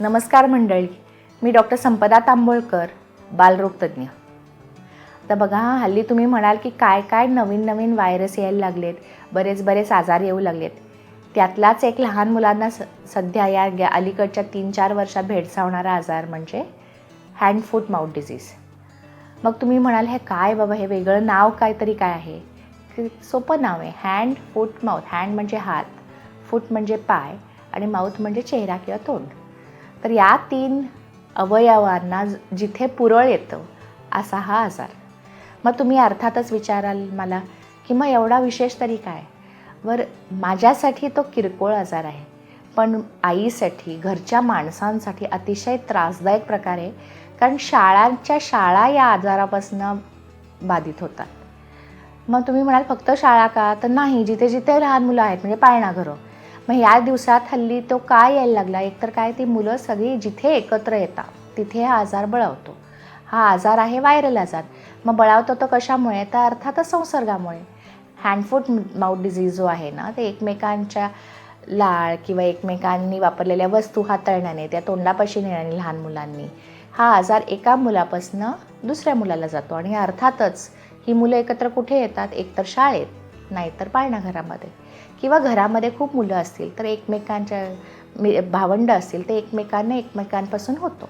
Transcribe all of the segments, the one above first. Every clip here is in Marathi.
नमस्कार मंडळी. मी डॉक्टर संपदा तांबोळकर बालरोगतज्ञ तर बघा हल्ली तुम्ही म्हणाल की काय काय नवीन नवीन व्हायरस यायला लागलेत बरेच बरेच आजार येऊ लागलेत. त्यातलाच एक लहान मुलांना स सध्या या ग्या अलीकडच्या तीन चार वर्षात भेडसावणारा आजार म्हणजे हँड फूट माउथ डिझीज मग तुम्ही म्हणाल हे काय बाबा हे वेगळं नाव काहीतरी काय आहे? की सोपं नाव आहे. हँड फूट माउथ हँड म्हणजे हात फूट म्हणजे पाय आणि माउथ म्हणजे चेहरा किंवा तोंड. तर या तीन अवयवांना जिथे पुरळ येतं असा हा आजार. मग तुम्ही अर्थातच विचाराल मला की मग एवढा विशेष तरी काय? वर माझ्यासाठी तो किरकोळ आजार आहे. पण आईसाठी घरच्या माणसांसाठी अतिशय त्रासदायक प्रकार आहे कारण शाळांच्या शाळा या आजारापासून बाधित होतात. मग तुम्ही म्हणाल फक्त शाळा का? तर नाही जिथे जिथे लहान मुलं आहेत म्हणजे पाळणाघरं. मग या दिवसात हल्ली तो का यायला लागला? एकतर काय ती मुलं सगळी जिथे एकत्र येतात तिथे हा आजार बळावतो. हा आजार आहे व्हायरल आजार. मग बळावतो तो कशामुळे? तर अर्थातच संसर्गामुळे. हँडफूट माउथ डिझीज जो आहे ना ते एकमेकांच्या लाळ किंवा एकमेकांनी वापरलेल्या वस्तू हाताळण्याने त्या तोंडापाशी नेण्याने लहान मुलांनी हा आजार एका मुलापासनं दुसऱ्या मुलाला जातो. आणि अर्थातच ही मुलं एकत्र कुठे येतात? एकतर शाळेत. नाहीतर पाळणाघरामध्ये किंवा घरामध्ये खूप मुलं असतील तर एकमेकांच्या मी भावंड असतील ते एकमेकांना एकमेकांपासून होतो.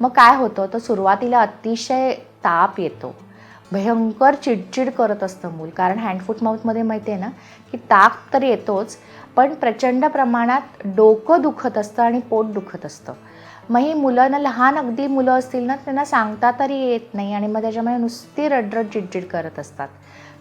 मग काय होतं तर सुरुवातीला अतिशय ताप येतो. भयंकर चिडचिड करत असतं मूल. कारण हँडफूट माऊथमध्ये माहिती आहे ना की ताप तर येतोच पण प्रचंड प्रमाणात डोकं दुखत असतं आणि पोट दुखत असतं. मग ही मुलं ना लहान अगदी मुलं असतील ना त्यांना सांगता तरी येत नाही आणि मग त्याच्यामुळे नुसती रडरड चिडचिड करत असतात.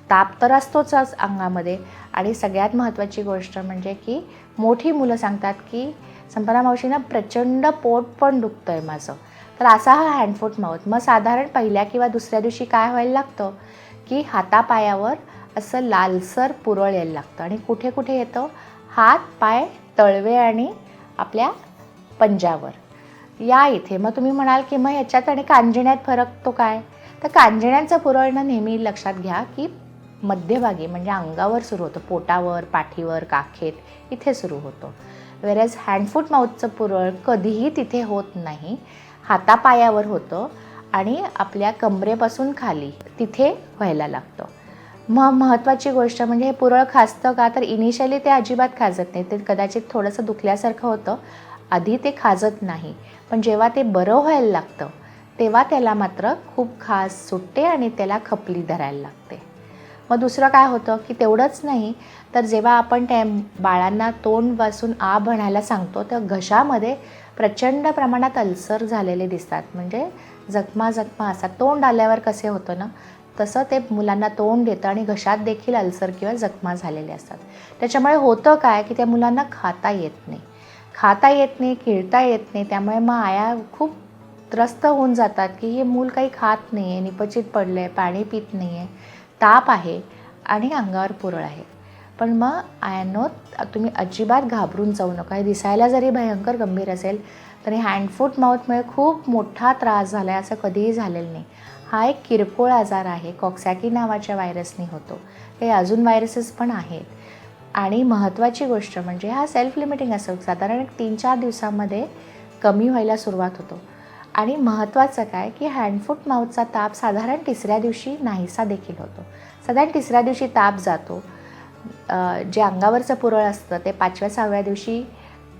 ताप तर असतोच आज अंगामध्ये. आणि सगळ्यात महत्त्वाची गोष्ट म्हणजे की मोठी मुलं सांगतात की संपना मावशीनं प्रचंड पोट पण दुखतं आहे माझं. तर असा हा हँडफूट माऊथ मग साधारण पहिल्या किंवा दुसऱ्या दिवशी काय व्हायला लागतं? की हातापायावर असं लालसर पुरळ यायला लागतं. आणि कुठे कुठे येतं? हात पाय तळवे आणि आपल्या पंजावर. या इथे. मग तुम्ही म्हणाल की मग याच्यात आणि कांजिण्यात फरक तो काय? तर कांजिण्यांचं पुरळणं नेहमी लक्षात घ्या की मध्यभागी म्हणजे अंगावर सुरू होतं. पोटावर पाठीवर काखेत इथे सुरू होतं. वेरॅज हँडफूट माऊथचं पुरळ कधीही तिथे होत नाही. हातापायावर होतं आणि आपल्या कमरेपासून खाली तिथे व्हायला लागतं. मग महत्त्वाची गोष्ट म्हणजे हे पुरळ खाजतं का? तर इनिशियली ते अजिबात खाजत नाही. ते कदाचित थोडंसं दुखल्यासारखं होतं. आधी ते खाजत नाही. पण जेव्हा ते बरं व्हायला लागतं तेव्हा त्याला मात्र खूप खास सुटते आणि त्याला खपली धरायला लागते. मग दुसरं काय होतं की तेवढंच नाही तर जेव्हा आपण त्या बाळांना तोंड वासून आ म्हणायला सांगतो तर घशामध्ये प्रचंड प्रमाणात अल्सर झालेले दिसतात. म्हणजे जखमा जखमा असा तोंड आल्यावर कसे होतं ना तसं ते मुलांना तोंड देतं आणि घशात देखील अल्सर किंवा जखमा झालेले असतात. त्याच्यामुळे होतं काय की त्या मुलांना खाता येत नाही. खाता येत नाही खेळता येत नाही त्यामुळे मग आया खूप त्रस्त होऊन जातात की हे मूल काही खात नाही आहे निपचित पडलं आहे पाणी पित नाही आहे ताप आहे आणि अंगावर पुरळ आहे. पण मग आयानो तुम्ही अजिबात घाबरून जाऊ नका. हे दिसायला जरी भयंकर गंभीर असेल तरी हँडफूट माऊथमुळे खूप मोठा त्रास झाला आहे असं कधीही झालेलं नाही. हा एक किरकोळ आजार आहे. कॉक्सॅकी नावाच्या व्हायरसनी होतो. ते अजून व्हायरसेस पण आहेत. आणि महत्त्वाची गोष्ट म्हणजे हा सेल्फ लिमिटिंग असतो. साधारण एक तीन चार दिवसामध्ये कमी व्हायला सुरुवात होतो. आणि महत्त्वाचं काय की हँडफूट माऊथचा ताप साधारण तिसऱ्या दिवशी नाहीसा देखील होतो. साधारण तिसऱ्या दिवशी ताप जातो. जे अंगावरचं पुरळ असतं ते पाचव्या सहाव्या दिवशी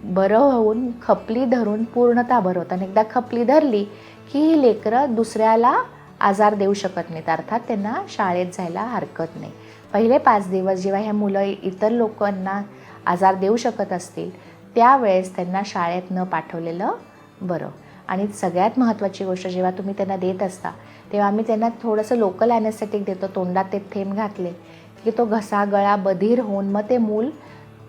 बरं होऊन खपली धरून पूर्णतः बरं आणि एकदा खपली धरली की ही लेकरं दुसऱ्याला आजार देऊ शकत नाहीत. अर्थात त्यांना शाळेत जायला हरकत नाही. पहिले पाच दिवस जेव्हा ह्या मुलं इतर लोकांना आजार देऊ शकत असतील त्यावेळेस त्यांना शाळेत न पाठवलेलं बरं. आणि सगळ्यात महत्त्वाची गोष्ट जेव्हा तुम्ही त्यांना देत असता तेव्हा आम्ही त्यांना थोडंसं लोकल ॲनेस्थेटिक देतो तोंडात ते थेंब घातले की तो घसा गळा बधीर होऊन मग ते मूल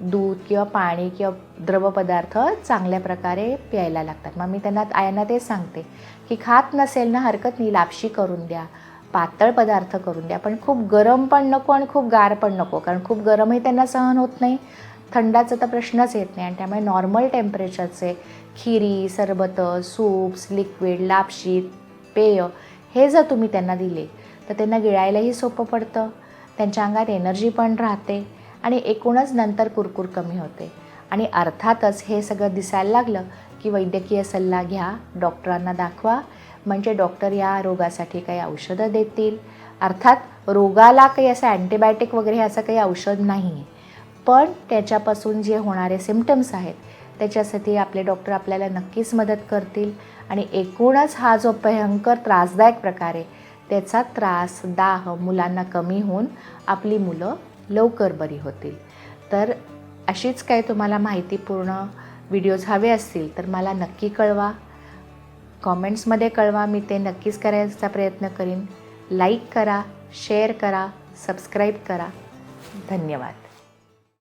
दूध किंवा पाणी किंवा द्रवपदार्थ चांगल्या प्रकारे प्यायला लागतात. मग मी त्यांना आयांना तेच सांगते की खात नसेल ना हरकत नाही लापशी करून द्या पातळ पदार्थ करून द्या पण खूप गरम पण नको आणि खूप गार पण नको कारण खूप गरमही त्यांना सहन होत नाही थंडाचा तर प्रश्नच येत नाही आणि त्यामुळे नॉर्मल टेम्परेचरचे खिरी सरबतं सूप्स लिक्विड लापशी पेय हे जर तुम्ही त्यांना दिले तर त्यांना गिळायलाही सोपं पडतं. त्यांच्या अंगात एनर्जी पण राहते आणि एकूणच नंतर कुरकुर कमी होते. आणि अर्थातच हे सगळं दिसायला लागलं की वैद्यकीय सल्ला घ्या डॉक्टरांना दाखवा. म्हणजे डॉक्टर या रोगासाठी काही औषधं देतील. अर्थात रोगाला काही असं अँटीबायोटिक वगैरे असं काही औषध नाही आहे पण त्याच्यापासून जे होणारे सिमटम्स आहेत त्याच्यासाठी आपले डॉक्टर आपल्याला नक्कीच मदत करतील. आणि एकूणच हा जो भयंकर त्रासदायक प्रकार आहे त्याचा त्रास दाह मुलांना कमी होऊन आपली मुलं लवकर बरी होतील. तर अशीच काही तुम्हाला माहितीपूर्ण व्हिडिओज हवे असतील तर मला नक्की कळवा. कॉमेंट्समध्ये कळवा मी ते नक्कीच करायचा प्रयत्न करीन. लाईक करा शेअर करा सबस्क्राईब करा. धन्यवाद.